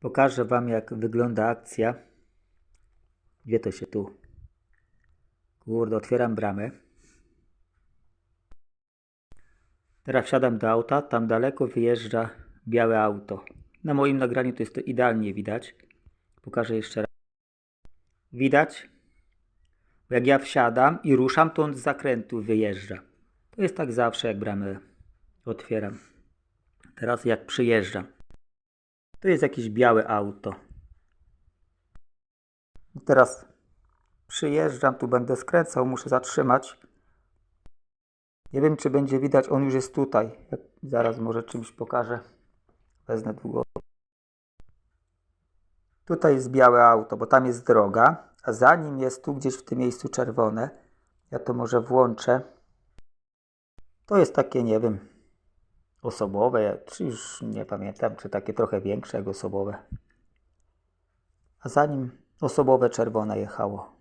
Pokażę Wam, jak wygląda akcja. Gdzie to się tu? Kurde, otwieram bramę. Teraz wsiadam do auta. Tam daleko wyjeżdża białe auto. Na moim nagraniu to jest to idealnie widać. Pokażę jeszcze raz. Widać? Jak ja wsiadam i ruszam, to on z zakrętu wyjeżdża. To jest tak zawsze, jak bramę otwieram. Teraz jak przyjeżdżam. To jest jakieś białe auto. I Teraz przyjeżdżam, tu będę skręcał, muszę zatrzymać. Nie wiem, czy będzie widać, on już jest tutaj. Zaraz może czymś pokażę. Wezmę długo. Tutaj jest białe auto, bo tam jest droga, a za nim jest tu gdzieś w tym miejscu czerwone. Ja to może włączę. To jest takie, nie wiem, osobowe, czy już nie pamiętam, czy takie trochę większe jak osobowe. A za nim osobowe czerwone jechało.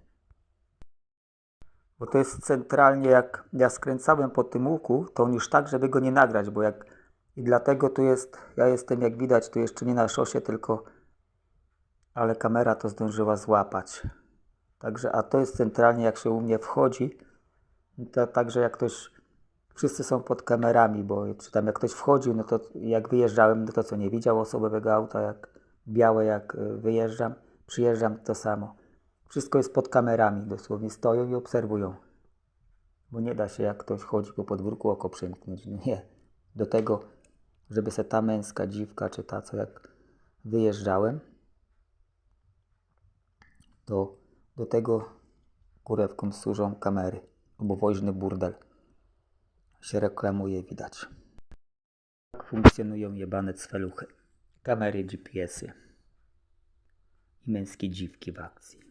Bo to jest centralnie, jak ja skręcałem po tym łuku, to on już tak, żeby go nie nagrać, bo jak i dlatego tu jest, ja jestem jak widać, tu jeszcze nie na szosie, tylko ale kamera to zdążyła złapać. Także, a to jest centralnie, jak się u mnie wchodzi, to także jak ktoś, wszyscy są pod kamerami, bo czy tam jak ktoś wchodził, no to jak wyjeżdżałem, no to co, nie widział osobowego auta, jak białe, jak y, wyjeżdżam, przyjeżdżam, to samo. Wszystko jest pod kamerami, dosłownie stoją i obserwują. Bo nie da się, jak ktoś chodzi po podwórku, oko przymknąć. No nie. Do tego, żeby se ta męska dziwka, czy ta, co jak wyjeżdżałem, to do tego kurewkom służą kamery, bo woźny burdel się reklamuje, widać. Tak funkcjonują jebane cweluchy. Kamery, GPS-y i męskie dziwki w akcji.